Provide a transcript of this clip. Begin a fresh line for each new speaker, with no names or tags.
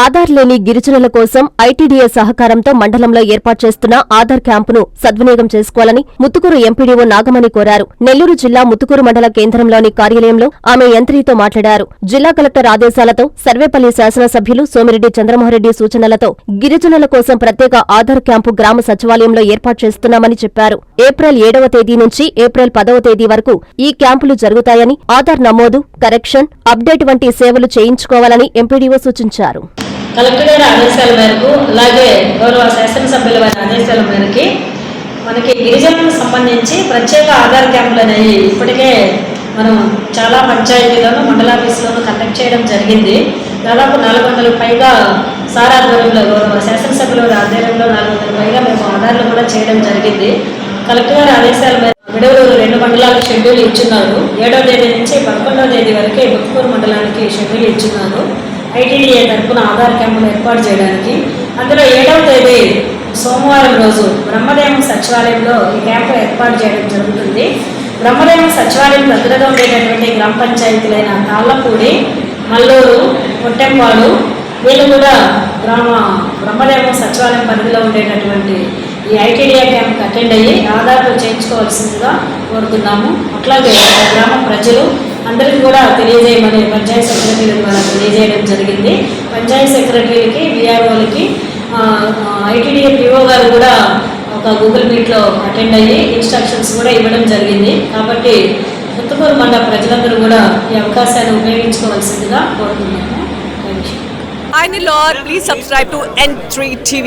ఆధార్ లేని గిరిజనుల కోసం ఐటీడీఏ సహకారంతో మండలంలో ఏర్పాటు చేస్తున్న ఆధార్ క్యాంపును సద్వినియోగం చేసుకోవాలని ముత్తుకూరు ఎంపీడీఓ నాగమణి కోరారు. నెల్లూరు జిల్లా ముత్తుకూరు మండల కేంద్రంలోని కార్యాలయంలో ఆమె యంత్రితో మాట్లాడారు. జిల్లా కలెక్టర్ ఆదేశాలతో సర్వేపల్లి శాసనసభ్యులు సోమిరెడ్డి చంద్రమోహన్రెడ్డి సూచనలతో గిరిజనుల కోసం ప్రత్యేక ఆధార్ క్యాంపు గ్రామ సచివాలయంలో ఏర్పాటు చేస్తున్నామని చెప్పారు. ఏప్రిల్ ఏడవ తేదీ నుంచి ఏప్రిల్ పదవ తేదీ వరకు ఈ క్యాంపులు జరుగుతాయని ఆధార్ నమోదు కరెక్షన్ అప్డేట్ వంటి సేవలు చేయించుకోవాలని ఎంపీడీఓ సూచించారు.
కలెక్టర్ గారి ఆదేశాల మేరకు అలాగే గౌరవ శాసనసభ్యుల వారి ఆదేశాల మేరకి మనకి గిరిజనులకు సంబంధించి ప్రత్యేక ఆధార్ క్యాంపులు అనేవి ఇప్పటికే మనం చాలా పంచాయతీలోను మండలాఫీసులోను కండక్ట్ చేయడం జరిగింది. దాదాపు నాలుగు వందల పైగా సార్ ఆధ్వర్యంలో గౌరవ శాసనసభ్యుల వారి ఆధ్వర్యంలో నాలుగు వందల పైగా మేము ఆధార్లు కూడా చేయడం జరిగింది. కలెక్టర్ గారి ఆదేశాల మేరకు విడవలూరు రెండు మండలాలకు షెడ్యూల్ ఇచ్చున్నారు. ఏడవ తేదీ నుంచి పదకొండవ తేదీ వరకే ముత్తుకూరు మండలానికి షెడ్యూల్ ఇచ్చున్నారు. ఐటీడీఏ తరఫున ఆధార్ క్యాంపులు ఏర్పాటు చేయడానికి. అందులో ఏడవ తేదీ సోమవారం రోజు బ్రహ్మదేవం సచివాలయంలో ఈ క్యాంపు ఏర్పాటు చేయడం జరుగుతుంది. బ్రహ్మదేవం సచివాలయం దగ్గరగా ఉండేటటువంటి గ్రామ పంచాయతీలైన తాళ్ళపూడి మల్లూరు పొట్టెంపాడు వీళ్ళు కూడా గ్రామ బ్రహ్మదేవం సచివాలయం పరిధిలో ఉండేటటువంటి ఈ ఐటీడీఏ క్యాంప్కి అటెండ్ అయ్యి ఆధార్లు చేయించుకోవాల్సిందిగా కోరుతున్నాము. అట్లాగే గ్రామ ప్రజలు అందరికీ కూడా తెలియజేయమని పంచాయత్ సెక్రటరీల ద్వారా తెలియజేయడం జరిగింది. పంచాయత్ సెక్రటరీలకి విఆర్ఓలకి ఐటీడీఏ పిఓ గారు కూడా ఒక గూగుల్ మీట్లో అటెండ్ అయ్యి ఇన్స్ట్రక్షన్స్ కూడా ఇవ్వడం జరిగింది. కాబట్టి ముత్తుకూరు మండల ప్రజలందరూ కూడా ఈ అవకాశాన్ని ఉపయోగించుకోవాల్సిందిగా కోరుతున్నాను thank you
Hi Nilor, please subscribe to N3 TV.